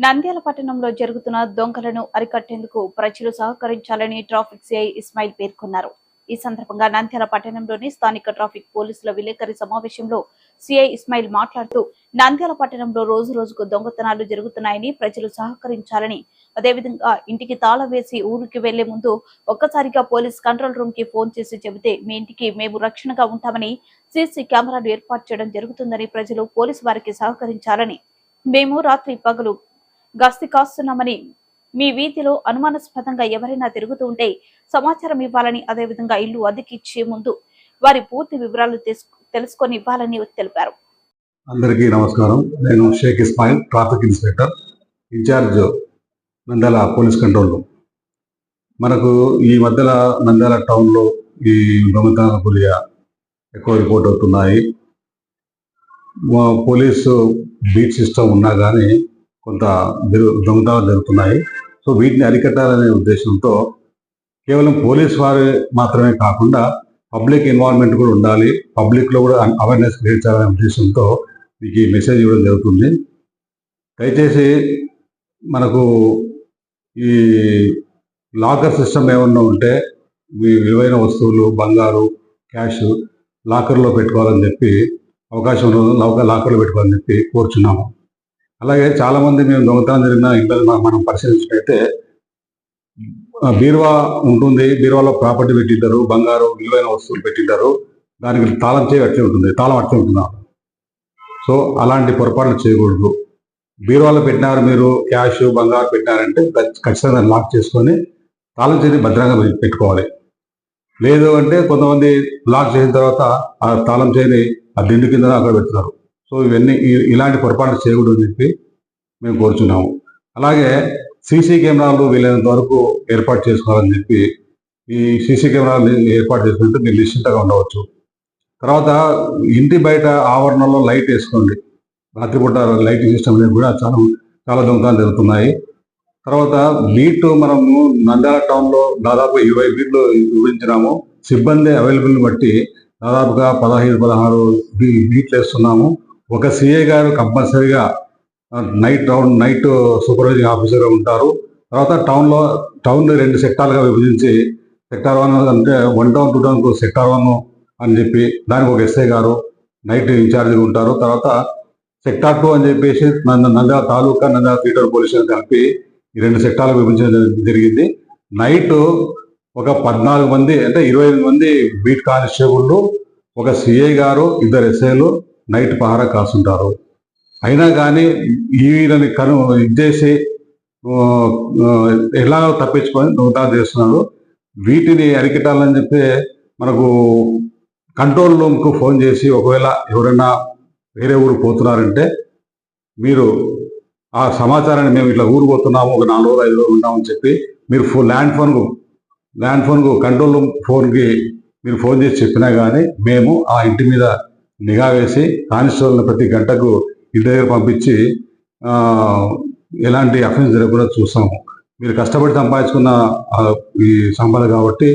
నంద్యాల పట్టణంలో జరుగుతున్న దొంగలను అరికట్టేందుకు ప్రజలు సహకరించాలని ట్రాఫిక్ సిఐ ఇస్మాయిల్ పేర్కొన్నారు. ఈ సందర్భంగా నంద్యాల పట్టణంలోని స్థానిక ట్రాఫిక్ పోలీసుల విలేకరి సమావేశంలో సిఐ ఇస్మాయిల్ మాట్లాడుతూ నంద్యాల పట్టణంలో రోజు రోజుకు దొంగతనాలు జరుగుతున్నాయని ప్రజలు సహకరించాలని అదేవిధంగా ఇంటికి తాళం వేసి ఊరికి వెళ్ళే ముందు ఒక్కసారిగా పోలీస్ కంట్రోల్ రూమ్కి ఫోన్ చేసి చెబితే మీ ఇంటికి మేము రక్షణగా ఉంటామని సీసీ కెమెరాలు ఏర్పాటు చేయడం జరుగుతుందని ప్రజలు పోలీసు వారికి సహకరించాలని మేము రాత్రి పగలు గస్తీ కాస్తున్నామని మీ వీధిలో అనుమానాస్పదంగా ఎవరైనా తిరుగుతూ ఉంటే సమాచారం ఇవ్వాలని అదేవిధంగా ఇల్లు అద్దెకిచ్చే ముందు వారి పూర్తి వివరాలు తెలుసుకొని ఇవ్వాలని తెలిపారు. అందరికీ నమస్కారం. నేను Sheikh Ismail traffic inspector incharge Nandyal police control room. మనకు ఈ మధ్యలో నంద్యాల టౌన్లో ఈ దొంగతనాల పులియ ఎక్కువ రిపోర్ట్ అవుతున్నాయి పోలీసు బీట్ సిస్టమ్ ఉన్నా కానీ కొంత దొంగతనాలు జరుగుతున్నాయి. సో వీటిని అరికట్టాలనే ఉద్దేశంతో కేవలం పోలీస్ వారు మాత్రమే కాకుండా పబ్లిక్ ఇన్వాల్వ్మెంట్ కూడా ఉండాలి. పబ్లిక్లో కూడా అవేర్నెస్ క్రియేట్ చేయాలనే ఉద్దేశంతో మీకు ఈ మెసేజ్ ఇవ్వడం జరుగుతుంది. దయచేసి మనకు ఈ లాకర్ సిస్టమ్ ఏమన్నా ఉంటే మీ విలువైన వస్తువులు బంగారు క్యాష్ లాకర్లో పెట్టుకోవాలని చెప్పి అవకాశం లాకర్లో పెట్టుకోవాలని చెప్పి కోరుచున్నాము. అలాగే చాలామంది మేము దొంగతనం జరిగిన ఇళ్ళని మనం పరిశీలించినట్టయితే బీరువా ఉంటుంది. బీరువాలో ప్రాపర్టీ పెట్టింటారు. బంగారు విలువైన వస్తువులు పెట్టింటారు. దానికి తాళం చేయి అట్లే ఉంటుంది. తాళం అట్లే ఉంటుంది? సో అలాంటి పొరపాట్లు చేయకూడదు. బీరువాలో పెట్టినారు మీరు క్యాష్ బంగారు పెట్టినారంటే ఖచ్చితంగా లాక్ చేసుకొని తాళం చేతి భద్రంగా పెట్టుకోవాలి. లేదు అంటే కొంతమంది లాక్ చేసిన తర్వాత ఆ తాళం చేయని ఆ దిండు కింద అక్కడ పెడుతున్నారు. సో ఇవన్నీ ఇలాంటి పొరపాట్లు చేయకూడదు అని చెప్పి మేము కోరుచున్నాము. అలాగే సీసీ కెమెరాలు వీలైనంత వరకు ఏర్పాటు చేసుకోవాలని చెప్పి ఈ సీసీ కెమెరాలు ఏర్పాటు చేసుకుంటే మీరు నిశ్చింతగా ఉండవచ్చు. తర్వాత ఇంటి బయట ఆవరణలో లైట్ వేసుకోండి. రాత్రిపూట లైట్ సిస్టమ్ అనేది కూడా చాలా చాలా దొంగతనాలు జరుగుతున్నాయి తర్వాత బీట్ మనము నంద్యాల టౌన్లో దాదాపు ఇరవై బీట్లు విభజించినాము సిబ్బంది అవైలబుల్ని బట్టి దాదాపుగా పదహైదు పదహారు బీట్లు వేస్తున్నాము. ఒక సిఏ గారు కంపల్సరీగా నైట్ రౌండ్ నైట్ సూపర్వైజింగ్ ఆఫీసర్గా ఉంటారు. తర్వాత టౌన్లో టౌన్ రెండు సెక్టార్లుగా విభజించి సెక్టార్ వన్ అంటే one town two town sector one అని చెప్పి దానికి ఒక ఎస్ఐ గారు నైట్ ఇన్ఛార్జ్గా ఉంటారు. తర్వాత సెక్టార్ టూ అని చెప్పేసి నంద- తాలూకా నంద్యాల థియేటర్ పోలీసులు కలిపి ఈ రెండు సెక్టార్లు విభజించడం జరిగింది. నైట్ ఒక పద్నాలుగు మంది అంటే ఇరవై మంది బీట్ కానిస్టేబుల్ ఒక సిఐ గారు ఇద్దరు ఎస్ఐలు నైట్ పహారా కాస్తుంటారు. అయినా కానీ ఈయనని కను ఇచ్చేసి ఎలా తప్పించుకొని దొంగతనం చేస్తున్నారు. వీటిని అరికట్టాలని చెప్పి మనకు కంట్రోల్ రూమ్కు ఫోన్ చేసి ఒకవేళ ఎవరైనా వేరే ఊరు పోతున్నారంటే మీరు ఆ సమాచారాన్ని మేము ఇట్లా ఊరు పోతున్నాము ఒక నాలుగు రోజులు ఐదు రోజులు ఉంటామని చెప్పి మీరు ఫో ల్యాండ్ ఫోన్కు ల్యాండ్ ఫోన్కు కంట్రోల్ రూమ్ ఫోన్కి మీరు ఫోన్ చేసి చెప్పినా కానీ మేము ఆ ఇంటి మీద నిఘా వేసి కానిస్టేబుల్ని ప్రతి గంటకు ఇంటి దగ్గర పంపించి ఎలాంటి అఫెన్స్ జరగకుండా చూస్తాము. మీరు కష్టపడి సంపాదించుకున్న ఈ సంపద కాబట్టి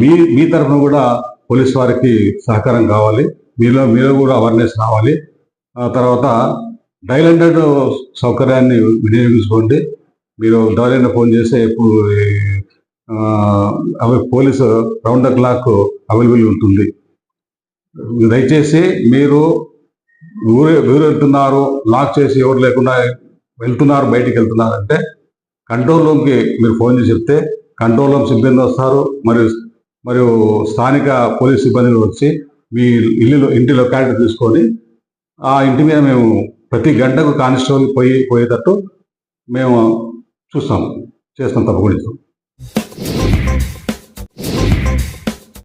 మీ మీ తరఫున కూడా పోలీస్ వారికి సహకారం కావాలి. మీలో మీలో కూడా అవేర్నెస్ రావాలి. తర్వాత డైల్ హండ్రెడ్ సౌకర్యాన్ని వినియోగించుకోండి. మీరు ఎవరైనా ఫోన్ చేస్తే ఇప్పుడు ఈ, అవి police round the clock available ఉంటుంది. దయచేసి మీరు ఊరు ఊరు వెళ్తున్నారు లాక్ చేసి ఎవరు లేకుండా వెళ్తున్నారు బయటికి వెళ్తున్నారు అంటే కంట్రోల్ రూమ్కి మీరు ఫోన్ చేసి చెప్తే కంట్రోల్ రూమ్ సిబ్బంది వస్తారు మరియు మరియు స్థానిక పోలీస్ సిబ్బందిని వచ్చి మీ ఇల్లు ఇంటి లొకాలిటీ తీసుకొని ఆ ఇంటి మీద మేము ప్రతి గంటకు కానిస్టేబుల్ పోయి పోయేటట్టు మేము చూస్తాం చేస్తాం తప్పకుండా